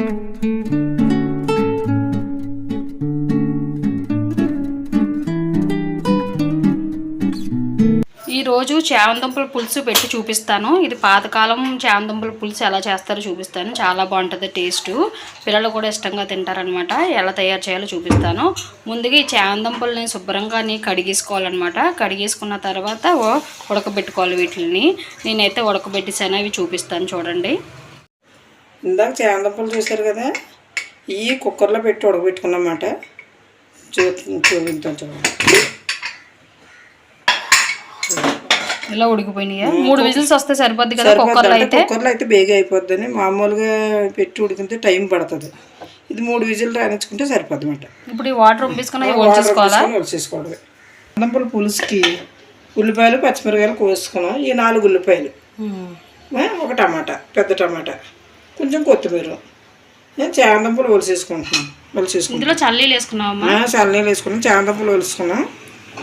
ఈరోజు రోజు చామందుంపల పులుసు పెట్టి చూపిస్తాను. ఇది పాతకాలం చామందుంపల పులుసు ఎలా చేస్తారో చూపిస్తాను. చాలా బాగుంటుంది టేస్ట్ పిల్లలు కూడా ఇష్టంగా తింటారనమాట ఎలా తయారు చేయాలో చూపిస్తాను. ముందుగా ఈ చామందుంపల్ని శుభ్రంగా కడిగేసుకోవాలన్నమాట. కడిగేసుకున్న తర్వాత ఉడకబెట్టుకోవాలి వీటిని నేనైతే ఉడకబెట్టేసాను. అవి చూపిస్తాను చూడండి. ఇందాక చాందపూలు చూశారు కదా ఇవి కుక్కర్లో పెట్టి ఉడకబెట్టుకున్నమాట. చూ చూపిద్దాం చూడండి. ఇలా ఉడికిపోయినాయి? మూడు విజిల్స్ వస్తే సరిపోద్ది కదా కుక్కర్లో అయితే? కుక్కర్లో అయితే బేగా అయిపోద్దని మామూలుగా పెట్టి ఉడికితే టైం పడుతుంది. ఇది మూడు విజిల్ రాణించుకుంటే సరిపోద్ది అనమాట ఇప్పుడు ఈ వాటర్ పంపించుకుని పులుసుకి ఉల్లిపాయలు పచ్చిమిరకాయలు కోసుకున్నాం. ఈ నాలుగు ఉల్లిపాయలు. ఒక టమాటా పెద్ద టమాటా. కొంచెం కొత్తిమీర. నేను చాందంపులు ఒలిసేసుకుంటున్నాం. ఒలిసేసుకుంటాం ఇందులో చల్లీలు వేసుకున్నావమ్మా? చల్లనీళ్ళు వేసుకున్నాం చాందపులు ఒలుసుకున్నాం.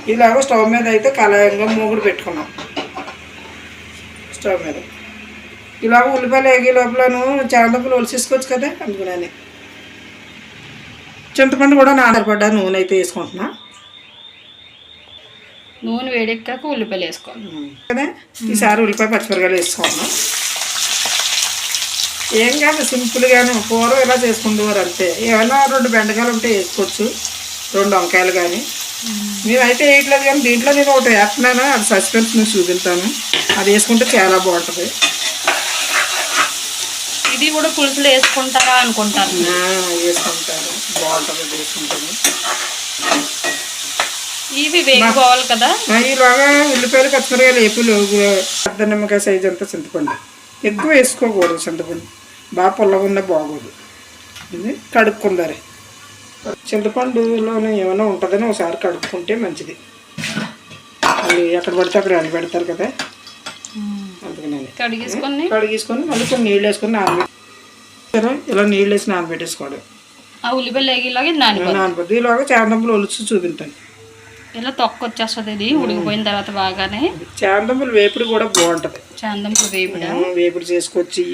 ఇలాగ స్టవ్ మీద అయితే కళాయంగా మూగుడు పెట్టుకున్నాం. స్టవ్ మీద. ఇలాగ ఉల్లిపాయలు వేగే లోపలను చాందపులు ఒలిసేసుకోవచ్చు కదా అందుకని. చింతపండు కూడా నానపడ్డా నూనె అయితే వేసుకుంటున్నా. నూనె వేడెక్కాక ఉల్లిపాయలు వేసుకోవాలి. కదా ఈసారి ఉల్లిపాయ పచ్చిమిరకాయలు వేసుకుంటున్నాం. ఏం కాదు సింపుల్గాను కూర ఇలా చేసుకుంటేవారు అంతే. ఏమైనా రెండు బెండకాయలు ఉంటే వేసుకోవచ్చు రెండు వంకాయలు కానీ మేమైతే వేయట్లేదు కానీ దీంట్లో నేను ఒకటి వేస్తున్నాను అది సస్పెన్స్ మీకు చూపిస్తాను. అది వేసుకుంటే చాలా బాగుంటుంది. ఇది కూడా పులుసులో వేసుకుంటారా అనుకుంటాను ఆ, వేసుకుంటాను బాగుంటుంది వేసుకుంటాను ఇవి వేగిపోవాలి కదా. ఆ, ఈలోగా ఉల్లిపాయలు పచ్చిమిరకాయలు వేపులు పెద్ద నిమ్మకాయ సైజు అంతా చింతపండు. ఎక్కువ వేసుకోకూడదు చింతపండు. బాగా పుల్లగా ఉన్న బాగోదు. ఇది కడుక్కుందారే చింతపండులోనే ఏమైనా ఉంటుందని ఒకసారి కడుక్కుంటే మంచిది. మళ్ళీ ఎక్కడ పడితే అక్కడ ఎండ పెడతారు కదా. అందుకని కడిగేసుకొని? కడిగేసుకొని మళ్ళీ కొన్ని నీళ్ళు వేసుకొని నానబెట్టారు ఇలా నీళ్ళు వేసి నానబెట్టేసుకోవడం ఆ ఉల్లిపాయలు నానబెట్టి ఈలోగా చాందంపులు ఒలుచు చూపించాను ఇలా తొక్క వచ్చేస్తుంది ఇది ఉడికిపోయిన తర్వాత బాగానే చాందంపులు వేపుడు కూడా బాగుంటుంది. చందంపు వేపుడ? వేపుడు చేసుకొచ్చి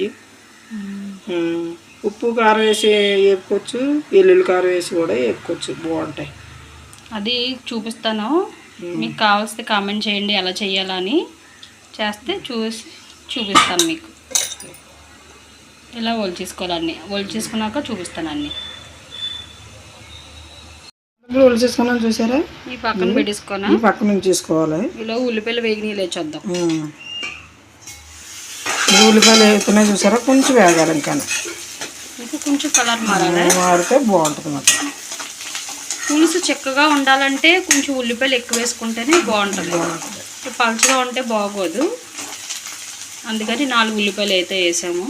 ఉమ్, ఉప్పు కారం వేసి వేపుకోవచ్చు వెల్లుల్లి కారం వేసి కూడా వేపుకోవచ్చు. బాగుంటాయి. అది చూపిస్తాను. మీకు కావాల్సితే కామెంట్ చేయండి ఎలా చేయాలని. చేస్తే చూసి చూపిస్తాను మీకు. ఇలా ఒలిచేసుకోవాలి అన్ని ఒలిచేసుకున్నాక చూపిస్తాను అన్ని. అందులో ఒలిచేసుకున్నాను చూసారా? ఈ పక్కన పెట్టేసుకున్నా ఈ పక్క నుంచి చేసుకోవాలి. ఇలా ఉల్లిపాయలు వేగి నీళ్ళు చూద్దాం ఉమ్. ఈ ఉల్లిపాయలు వేస్తున్నాయి చూసారా? కొంచెం వేగాలి ఇంకా. కొంచెం కలర్ మారాలి? వాడితే బాగుంటుంది అన్నమాట పులుసు చిక్కగా ఉండాలంటే కొంచెం ఉల్లిపాయలు ఎక్కువ వేసుకుంటేనే బాగుంటుంది. పలుచగా ఉంటే బాగోదు. అందుకని నాలుగు ఉల్లిపాయలు అయితే వేసాము.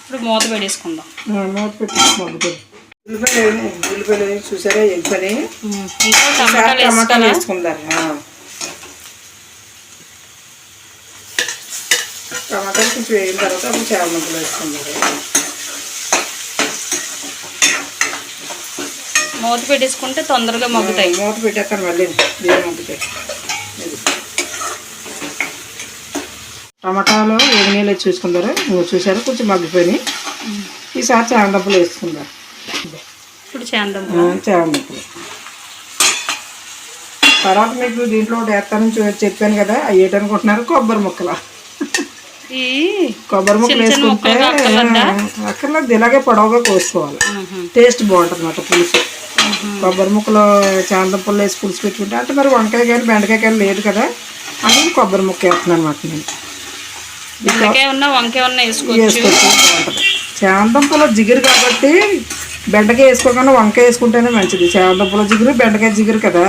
ఇప్పుడు మూత పెట్టేసుకుందాం. మూత పెట్టి ఉల్లిపాయలు ఉల్లిపాయలు చూసారా? టమాటాలు టమాటాలు కొంచెం వేగిన తర్వాత అప్పుడు వేసుకుందారు మూత పెట్టేసుకుంటే తొందరగా మగ్గుతాయి. మూత పెట్టేస్తాను మళ్ళీ. బియ్యం మగ్గుతాయి. టమాటాలు వేడి నీళ్ళు చూసుకుంటారు? చూసారా? కొంచెం మగ్గిపోయినాయి. ఈసారి చామంతులు వేసుకుందారు ఇప్పుడు తర్వాత మీకు దీంట్లో ఒకటి వేస్తానని చెప్పాను కదా అవి ఏంటనుకుంటున్నారు కొబ్బరి ముక్కలు. ఈ కొబ్బరి ముక్కలు వేసుకుంటే అక్కర్లేదా? ఇలాగే పొడవుగా కోసుకోవాలి. టేస్ట్ బాగుంటుంది అన్నమాట పులుసు. కొబ్బరి ముక్కలు చాందం పుల్ల వేసి పులుసు పెట్టుకుంటే అంటే మరి వంకాయ కానీ బెండకాయ కానీ లేదు కదా అందుకని కొబ్బరి ముక్క వేస్తున్నాను అనమాట నేను. బెండకాయ ఉన్నా వంకాయ ఉన్నా వేసుకోవచ్చు. వేసుకొచ్చి బాగుంటుంది. చాందం పుల్ల జిగురు కాబట్టి బెండకాయ వేసుకోకుండా వంకాయ వేసుకుంటేనే మంచిది. చాందం పుల్ల జిగురు బెండకాయ జిగురు కదా.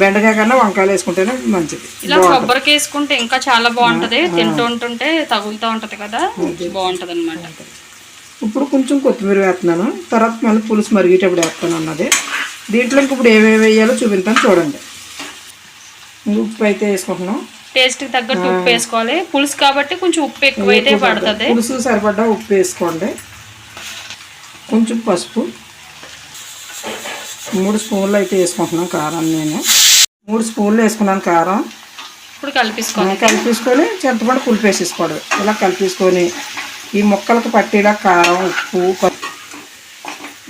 బెండకాయ కన్నా వంకాయలు వేసుకుంటేనే మంచిది. ఇలా కొబ్బరికి వేసుకుంటే ఇంకా చాలా బాగుంటది. తింటూ ఉంటుంటే తగులుతూ ఉంటది కదా. బాగుంటది. అనమాట ఇప్పుడు కొంచెం కొత్తిమీర వేస్తున్నాను. తర్వాత మళ్ళీ పులుసు మరిగేటప్పుడు వేస్తాను అన్నది. దీంట్లో ఇప్పుడు ఏమేమి వేయాలో చూపిస్తాను చూడండి. ఉప్పు అయితే వేసుకుంటున్నాం. టేస్ట్ తగ్గట్టు ఉప్పు వేసుకోవాలి. పులుసు కాబట్టి కొంచెం ఉప్పు ఎక్కువైతే పడుతుంది. పులుసు సరిపడ్డా ఉప్పు వేసుకోండి. కొంచెం పసుపు. మూడు స్పూన్లు అయితే వేసుకుంటున్నాను కారం నేను. మూడు స్పూన్లు వేసుకున్నాను కారం. ఇప్పుడు కలిపేసుకోవాలి కలిపేసుకొని చింతపండు పులుపు వేసేసుకోవడం ఇలా కలిపేసుకొని ఈ ముక్కలకు పట్టేలా కారం ఉప్పు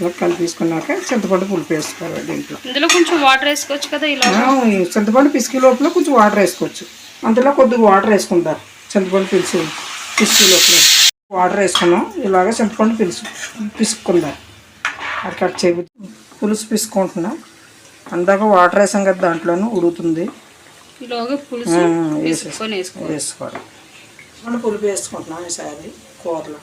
ఇలా కలిపేసుకున్నాక చింతపండు పులుపు వేసుకోవాలి దీంట్లో. ఇందులో కొంచెం వాటర్ వేసుకోవచ్చు కదా ఇలా? చింతపండు పిసికి లోపల కొంచెం వాటర్ వేసుకోవచ్చు. అందులో కొద్దిగా వాటర్ వేసుకుంటారు. చింతపండు పిలిచి పిసికి లోపల. వాటర్ వేసుకున్నాం. ఇలాగ చింతపండు పిలుసు పిసుక్కుందాం. అది కట్ చేయ పులుసు పిసుకుంటున్నాం అందాక వాటర్ వేసాం కదా దాంట్లోనూ వేసుకో వేసుకోవాలి. మనం పులుపు వేసుకుంటున్నాం ఈసారి కూరలో.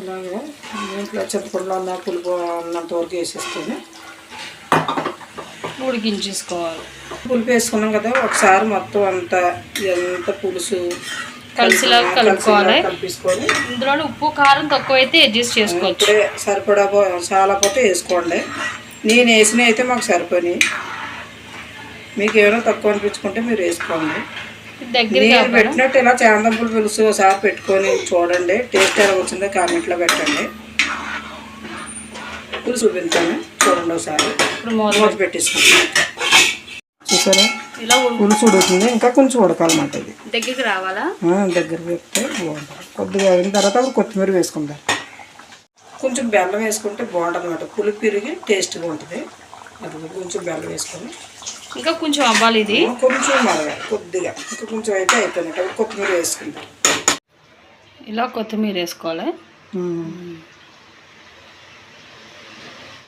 ఇలాగే దీంట్లో చింతపండులో ఉన్న పులుపు ఉన్నంత వరకు వేసేసుకొని ఉడికించేసుకోవాలి. పులుపు వేసుకున్నాం కదా ఒకసారి మొత్తం అంతా ఎంత పులుసు కలిసిలా కలుపుకోవాలి. కలిపేసుకొని ఇందులో ఉప్పు కారం తక్కువ అయితే అడ్జస్ట్ చేసుకోవచ్చు సరిపడా చాలా పోతే వేసుకోండి. నేను వేసినవి అయితే మాకు సరిపోయి మీకు ఏమైనా తక్కువ అనిపించుకుంటే మీరు వేసుకోండి. దగ్గర నేను పెట్టినట్టు ఇలా చాందంపులు పులుసు ఒకసారి పెట్టుకొని చూడండి. టేస్ట్ ఎలా వచ్చిందో కామెంట్లో పెట్టండి. పులుసు చూపించాను చూడండి ఒకసారి ఇప్పుడు మూత పెట్టేసుకుంటాను చూసారా? ఇలా పులుసు ఉడుకుతుంది. ఇంకా కొంచెం ఉడకాలన్నమాట ఇది. దగ్గరికి రావాలా? దగ్గర పెడితే బాగుంటుంది. కొద్దిగా అయిన తర్వాత అప్పుడు కొత్తిమీర వేసుకుందాం. కొంచెం బెల్లం వేసుకుంటే బాగుంటుంది అనమాట పులుపు పెరిగి టేస్ట్గా ఉంటుంది. అది కొంచెం బెల్లం వేసుకొని. ఇంకా కొంచెం అవ్వాలి ఇది. కొంచెం మరగాలి కొద్దిగా. ఇంకా కొంచెం అయితే అయిపోయినట్టు కొత్తిమీర వేసుకుంటాం ఇలా కొత్తిమీర వేసుకోవాలి.